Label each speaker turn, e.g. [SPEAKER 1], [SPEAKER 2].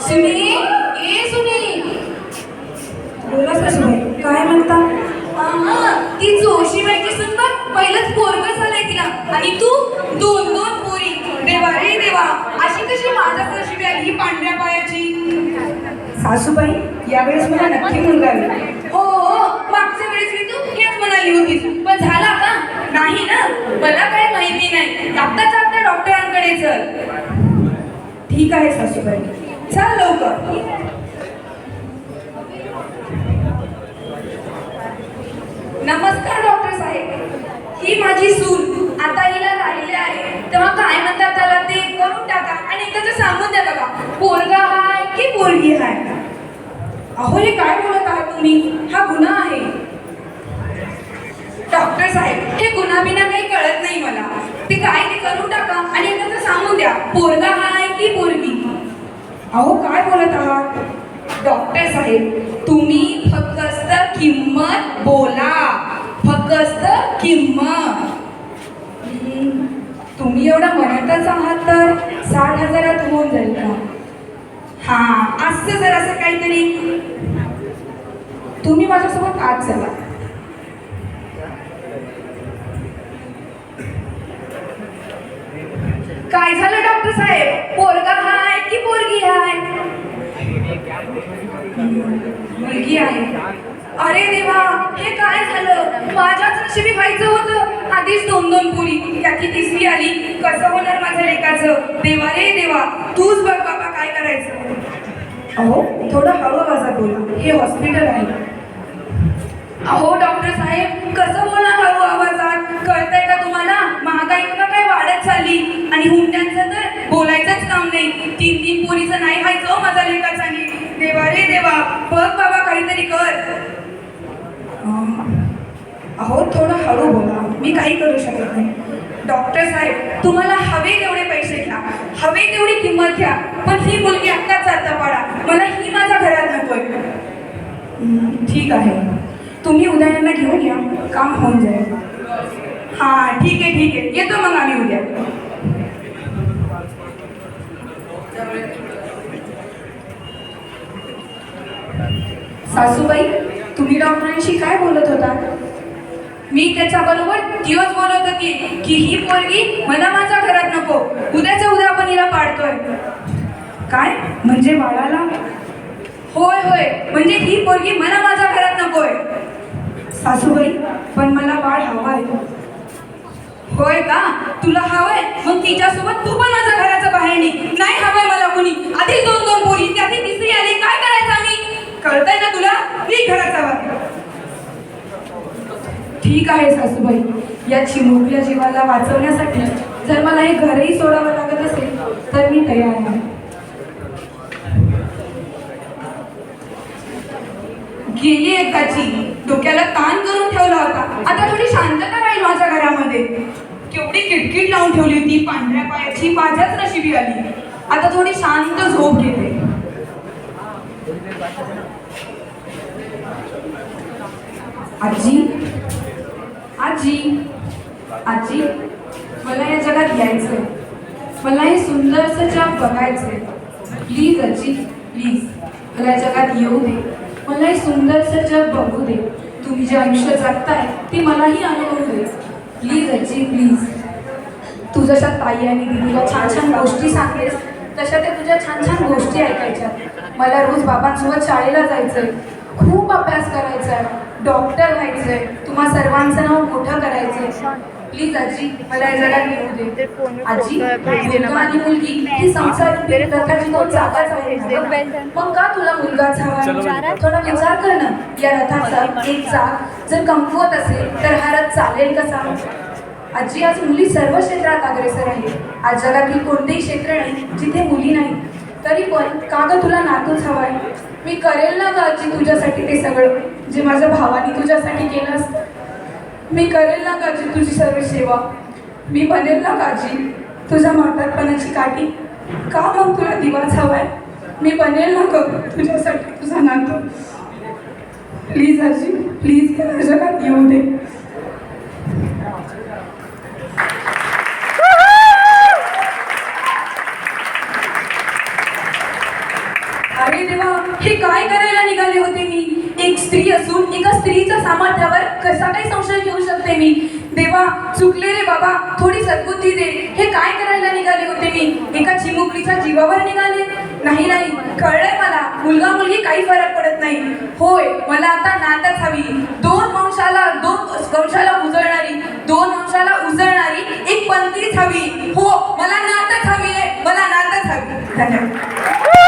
[SPEAKER 1] सुनी ए सुनी
[SPEAKER 2] बोला काय म्हणता?
[SPEAKER 1] ती जोशीबाईची सून बघ पहिलंच पोरग झालंय तिला आणि तू दोन दोन पोरी देवा रे देवा अशी कशी माझ्या नशिबी आली ही पांढऱ्या पायाची
[SPEAKER 2] सासूबाई यावेळेस मला नक्की मुलगा
[SPEAKER 1] हो हो मागच्या वेळेस मी तू हेच म्हणाली होतीस पण झाला का? नाही ना. मला काय माहिती नाही. आत्ताच्या आता डॉक्टरांकडे चल.
[SPEAKER 2] ठीक आहे सासूबाई.
[SPEAKER 1] चल लवकर. नमस्कार डॉक्टर साहेब. ही माझी सून आता हिला राहिले आहे तेव्हा काय म्हणतात त्याला ते करून टाका आणि एकदा सांगून द्या बघा पोरगा हाय की पोरगी हाय अहो हे काय बोलत आहात तुम्ही हा गुन्हा आहे डॉक्टर साहेब हे गुन्हा बिना काही कळत नाही मला ते काय ते करून टाका आणि एकदा सांगून द्या पोरगा हाय की पोरगी? अहो काय बोलत आहात? डॉक्टर साहेब तुम्ही फक्त किंमत बोला. फक्त किंमत. तुम्ही एवढं म्हणतच आहात तर साठ हजारात होऊन जाईल का? हा असं जर असं काहीतरी. तुम्ही माझ्यासोबत आज चला. काय झालं डॉक्टर साहेब? पोरगा हाय की पोरगी हाय? मुलगी आहे. अरे देवा हे काय झालं? माझ्याच नशिबी व्हायचं होतं. आधीच दोन दोन पुरी त्याची तिसरी आली. कसं होणार माझ्या लेकाचं? देवा रे देवा तूच बघ बाबा काय करायचं. अहो थोडं हळू आवाजात बोला. हे हॉस्पिटल आहे. अहो डॉक्टर साहेब कसं बोलणार हळू आवाजात कळतंय का तुम्हाला महागाई बघा काय वाढत चालली आणि हुंड्यांचं तर बोलायचंच काम नाही तीन तीन पोरीचं नाही व्हायचं हो माझा लेखाचा नीट देवा रे देवा बघ बाबा काहीतरी कर. अहो थोडं हळू बोला. मी काही करू शकत नाही. डॉक्टर साहेब तुम्हाला हवे तेवढे पैसे घ्या. हवे तेवढी किंमत घ्या. पण ही मुलगी आत्ताच आता पाडा. मला ही माझ्या घरात नकोय. ठीक आहे. तुम्ही उद्या यांना घेऊन या. काम होऊन जाईल. हां ठीक आहे ठीक आहे. येतो मग आम्ही उद्या सासूबाई तुम्ही डॉक्टरांशी काय बोलत होता? मी त्याच्याबरोबर दिवस बोलत होती की ही पोरगी मला माझ्या घरात नको उद्याच्या उद्या आपण हिला पाडतोय. काय? म्हणजे बाळाला? होय होय. म्हणजे ही पोरगी मला माझ्या घरात नकोय. सासूबाई पण मला बाळ हवं आहे होय का? तुला हवंय? मग तिच्या तू पण माझ्या घराच्या बाहेर निघ नाही हवंय मला कोणी आधी दोन दोन पोरी त्याची तिसरी आली काय करायचं आम्ही कळतंय ना तुला मी घराचा बाहेर ठीक आहे सासूबाई. या चिमुकल्या जीवाला वाचवण्यासाठी जर मला हे घरही सोडावं लागत असेल तर मी तयार आहे. गेली एकाची. डोक्याला ताण करून ठेवला होता. आता थोडी शांतता राहील माझ्या घरामध्ये. केवढी किटकिट लावून ठेवली होती. पांढऱ्या पायाची माझ्याच नशिबी आली. आता थोडी शांत झोप घेते. आजी आजी आजी मला या जगात यायचंय. मला हे सुंदरसं जग बघायचंय. प्लीज आजी प्लीज मला या जगात येऊ दे. मला हे सुंदरसं जग बघू दे. तुम्ही जे आयुष्य जगताय ते मलाही अनुभवू दे. प्लीज आजी प्लीज तू जशा ताई आणि दिदीला छान छान गोष्टी सांगेस तशा ते तुझ्या छान छान गोष्टी ऐकायच्या. मला रोज बाबांसोबत शाळेला जायचंय. खूप अभ्यास करायचा आहे. डॉक्टर व्हायचंय. तुम्हा सर्वांचं नाव मोठं करायचंय. प्लीज आजी मला या जगात येऊ दे. आजी मुलगा आणि मुलगी ही संसार प्रकारची दोन जागाच आहे. मग का तुला मुलगाच हवा थोडा विचार कर ना. या रथाचा एक चाक जर कमकुवत असेल तर हा रथ चालेल कसा? आजी आज मुली सर्व क्षेत्रात अग्रेसर आहे आज जगातील कोणतेही क्षेत्र नाही जिथे मुली नाही तरी पण का तुला नातूच हवाय? मी करेल ना ग आजी तुझ्यासाठी ते सगळं. जे माझ्या भावाने तुझ्यासाठी केलं असतं. मी करेल ना काजी तुझी सर्व सेवा. मी बनेल ना गाजी तुझ्या म्हातारपणाची काठी. का मग तुला दिवाच हवाय? मी बनेल ना ग तुझ्यासाठी तुझा नातू. प्लीज आजी प्लीज या जगात येऊ दे अरे देवा हे काय करायला निघाले होते मी एक स्त्री असून एका स्त्रीच्या सामर्थ्यावर कसा काही संशय घेऊ शकते मी? देवा चुकले रे बाबा थोडी सद्बुद्धी दे. हे काय करायला निघाले होते मी? एका चिमुकलीच्या जीवावर निघाले? नाही नाही. कळलंय मला. मुलगा मुलगी काही फरक पडत नाही. होय मला आता नातच हवी. दोन वंशाला दोन वंशाला उजळणारी दोन वंशाला उजळणारी एक पंथीच हवी. हो मला नातच हवी आहे. मला नातच हवी. धन्यवाद.